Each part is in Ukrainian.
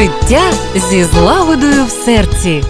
Життя зі злагодою в серці.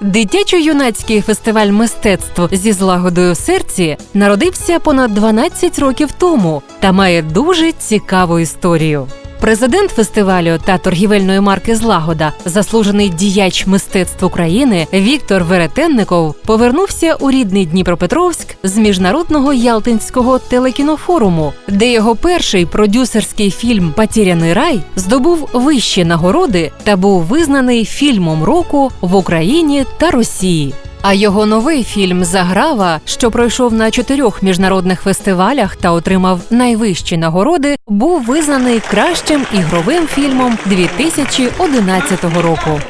Дитячо-юнацький фестиваль мистецтв зі злагодою в серці народився понад 12 років тому та має дуже цікаву історію. Президент фестивалю та торгівельної марки Злагода, заслужений діяч мистецтв України Віктор Веретенников повернувся у рідний Дніпропетровськ з міжнародного Ялтинського телекінофоруму, де його перший продюсерський фільм Потіряний рай здобув вищі нагороди та був визнаний фільмом року в Україні та Росії. А його новий фільм Заграва, що пройшов на чотирьох міжнародних фестивалях та отримав найвищі нагороди, був визнаний кращим ігровим фільмом 2011 року.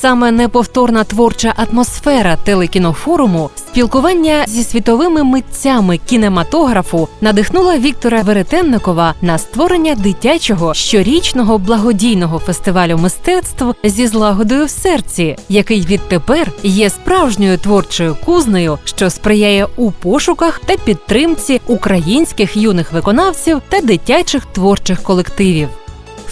Саме неповторна творча атмосфера телекінофоруму, спілкування зі світовими митцями кінематографу надихнула Віктора Веретенникова на створення дитячого щорічного благодійного фестивалю мистецтв зі злагодою в серці, який відтепер є справжньою творчою кузнею, що сприяє у пошуках та підтримці українських юних виконавців та дитячих творчих колективів.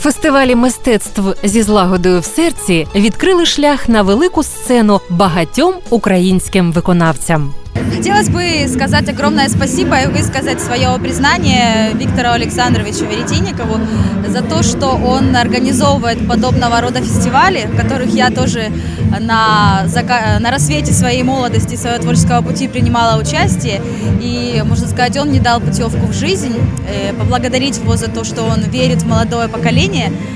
Фестивалі мистецтв зі злагодою в серці відкрили шлях на велику сцену багатьом українським виконавцям. Хотелось бы сказать огромное спасибо и высказать свое признание Виктору Александровичу Веретенникову за то, что он организовывает подобного рода фестивали, в которых я тоже на, зака- на рассвете своей молодости, своего творческого пути принимала участие. И, можно сказать, он мне дал путевку в жизнь. Э, Поблагодарить его за то, что он верит в молодое поколение, э,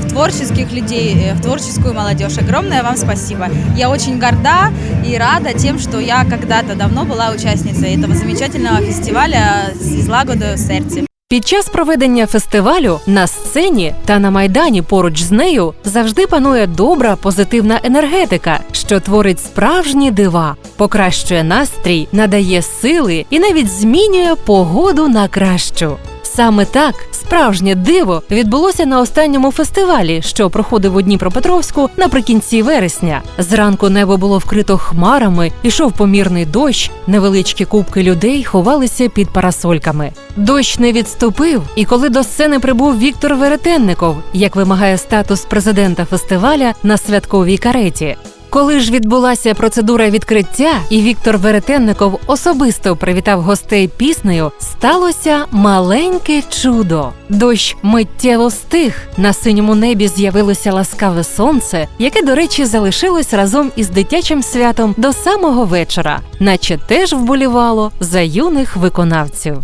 в творческих людей, э, в творческую молодежь. Огромное вам спасибо. Я очень горда и рада тем, что я когда-то давно была участницей этого замечательного фестиваля «З лагодою в серці». Під час проведення фестивалю на сцені та на майдані поруч з нею завжди панує добра позитивна енергетика, що творить справжні дива, покращує настрій, надає сили і навіть змінює погоду на кращу. Саме так справжнє диво відбулося на останньому фестивалі, що проходив у Дніпропетровську наприкінці вересня. Зранку небо було вкрито хмарами, ішов помірний дощ, невеличкі кубки людей ховалися під парасольками. Дощ не відступив, і коли до сцени прибув Віктор Веретенников, як вимагає статус президента фестиваля на святковій кареті. Коли ж відбулася процедура відкриття, і Віктор Веретенников особисто привітав гостей піснею, сталося маленьке чудо. Дощ миттєво стих. На синьому небі з'явилося ласкаве сонце, яке, до речі, залишилось разом із дитячим святом до самого вечора, наче теж вболівало за юних виконавців.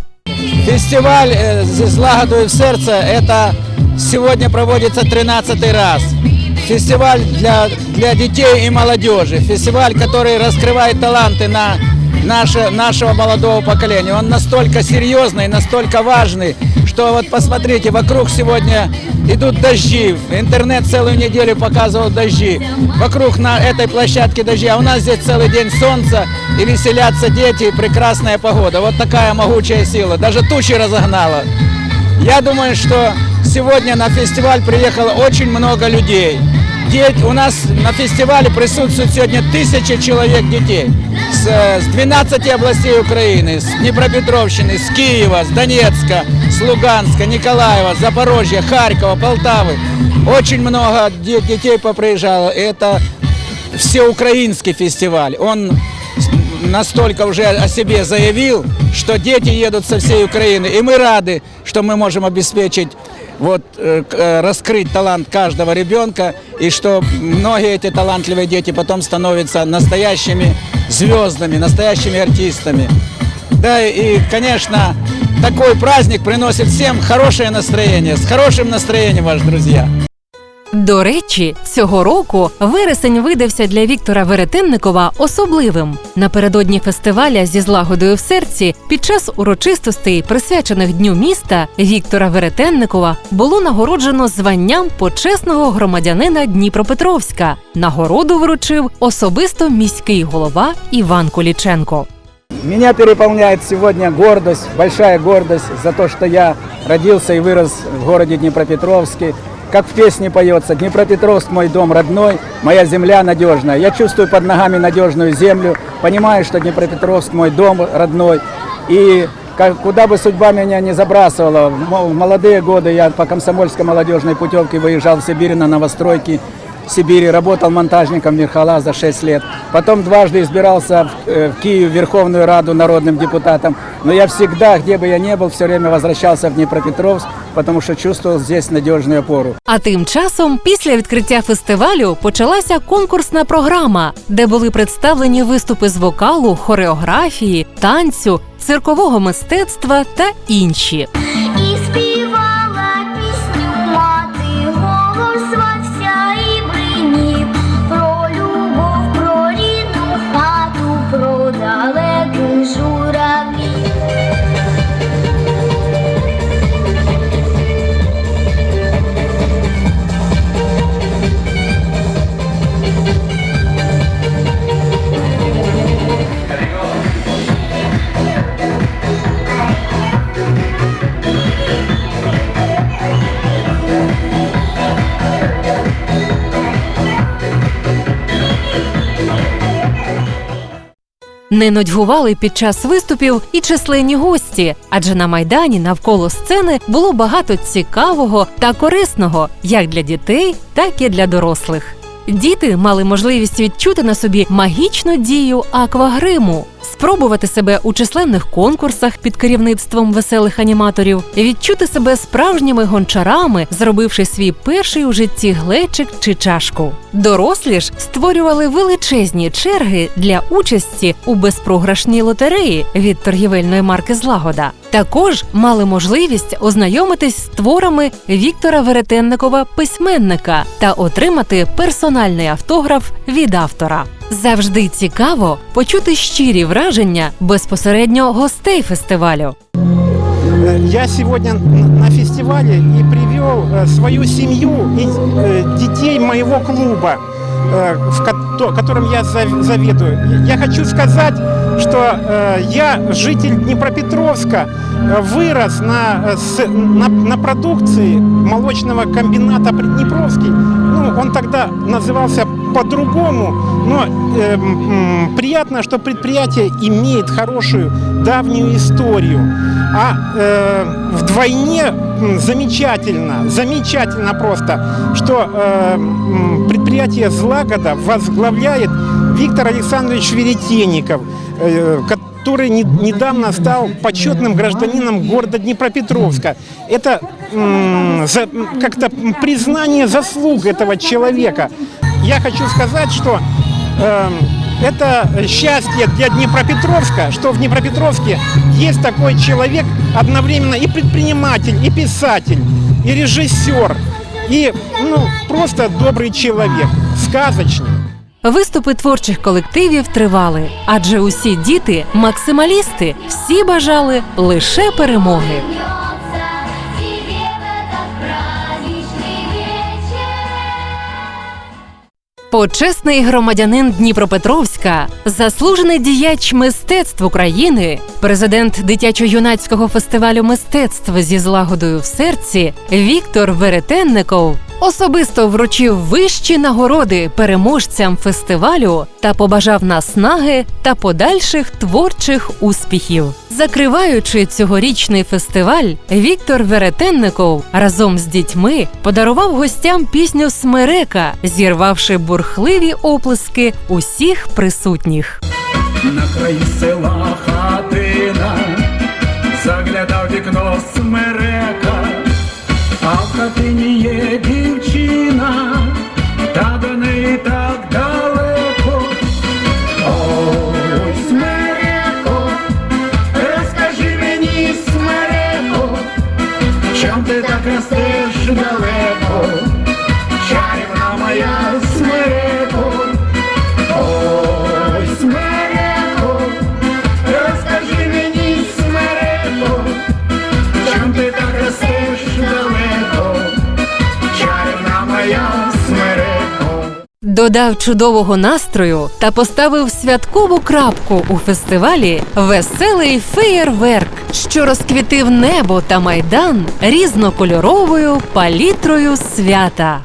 Фестиваль э, «З лагодою в сердце» – это сегодня проводится 13 раз. Фестиваль для, для детей и молодежи. Фестиваль, который раскрывает таланты на наше, нашего молодого поколения. Он настолько серьезный, настолько важный, что вот посмотрите, вокруг сегодня идут дожди. Интернет целую неделю показывал дожди. Вокруг на этой площадке дожди, а у нас здесь целый день солнца и веселятся дети, и прекрасная погода. Вот такая могучая сила. Даже тучи разогнала. Я думаю, что сегодня на фестиваль приехало очень много людей. У нас на фестивале присутствует сегодня тысячи человек детей с, э, с 12 областей Украины, с Днепропетровщины, с Киева, с Донецка, с Луганска, Николаева, Запорожья, Харькова, Полтавы. Очень много де- детей поприезжало. Это всеукраинский фестиваль. Он настолько уже о себе заявил, что дети едут со всей Украины. И мы рады, что мы можем обеспечить вот, э, э, раскрыть талант каждого ребенка, и что многие эти талантливые дети потом становятся настоящими звездами, настоящими артистами. Да, и, конечно, такой праздник приносит всем хорошее настроение. С хорошим настроением, ваши друзья. До речі, цього року вересень видався для Віктора Веретенникова особливим. Напередодні фестиваля зі злагодою в серці під час урочистостей, присвячених Дню міста, Віктора Веретенникова було нагороджено званням почесного громадянина Дніпропетровська. Нагороду вручив особисто міський голова Іван Куліченко. Меня переполняет сегодня гордость, большая гордость за то, что я родился и вырос в городе Днепропетровске. Как в песне поется, Днепропетровск мой дом родной, моя земля надежная. Я чувствую под ногами надежную землю, понимаю, что Днепропетровск мой дом родной. И как- куда бы судьба меня не забрасывала. В мо- в молодые годы я по комсомольской молодежной путевке выезжал в Сибирь на новостройки Сибири, работал монтажником Верхола за 6 лет. Потом дважды избирался в, э, в Киев в Верховную Раду народным депутатом. Но я всегда, где бы я ни был, все время возвращался в Днепропетровск, потому что чувствовал здесь надежную опору. А тим часом, після відкриття фестивалю, почалася конкурсна програма, де були представлені виступи з вокалу, хореографії, танцю, циркового мистецтва та інші. Не нудьгували під час виступів і численні гості, адже на майдані навколо сцени було багато цікавого та корисного як для дітей, так і для дорослих. Діти мали можливість відчути на собі магічну дію аквагриму, спробувати себе у численних конкурсах під керівництвом веселих аніматорів, відчути себе справжніми гончарами, зробивши свій перший у житті глечик чи чашку. Дорослі ж створювали величезні черги для участі у безпрограшній лотереї від торгівельної марки Злагода. Також мали можливість ознайомитись з творами Віктора Веретенникова письменника та отримати персональний автограф від автора. Завжди цікаво почути щирі враження безпосередньо гостей фестивалю. Э, Я сегодня н- на фестивале и привел э, свою семью и э, детей моего клуба, э, в кото- которым я зав- заведую. Я хочу сказать, что э, я житель Днепропетровска, э, вырос на, э, с- на, на продукции молочного комбината Приднепровский. Ну, он тогда назывался по-другому, но э, приятно, что предприятие имеет хорошую давнюю историю. А э, вдвойне замечательно, замечательно просто, что э, предприятие «Злагода» возглавляет Виктор Александрович Веретенников, э, который не- недавно стал почетным гражданином города Днепропетровска. Это как-то признание заслуг этого человека. Я хочу сказать, что эм, это счастье для Днепропетровска, что в Днепропетровске есть такой человек, одновременно и предприниматель, и писатель, и режиссер, и ну, просто добрый человек, сказочник. Виступи творчих колективів тривали, адже усі діти максималісти, всі бажали лише перемоги. Почесний громадянин Дніпропетровська, заслужений діяч мистецтв України, президент дитячо-юнацького фестивалю мистецтв зі злагодою в серці Віктор Веретенников особисто вручив вищі нагороди переможцям фестивалю та побажав наснаги та подальших творчих успіхів. Закриваючи цьогорічний фестиваль, Віктор Веретенников разом з дітьми подарував гостям пісню Смерека, зірвавши бурхливі оплески усіх присутніх. На краї села Додав чудового настрою та поставив святкову крапку у фестивалі Веселий феєрверк, що розквітив небо та майдан різнокольоровою палітрою свята.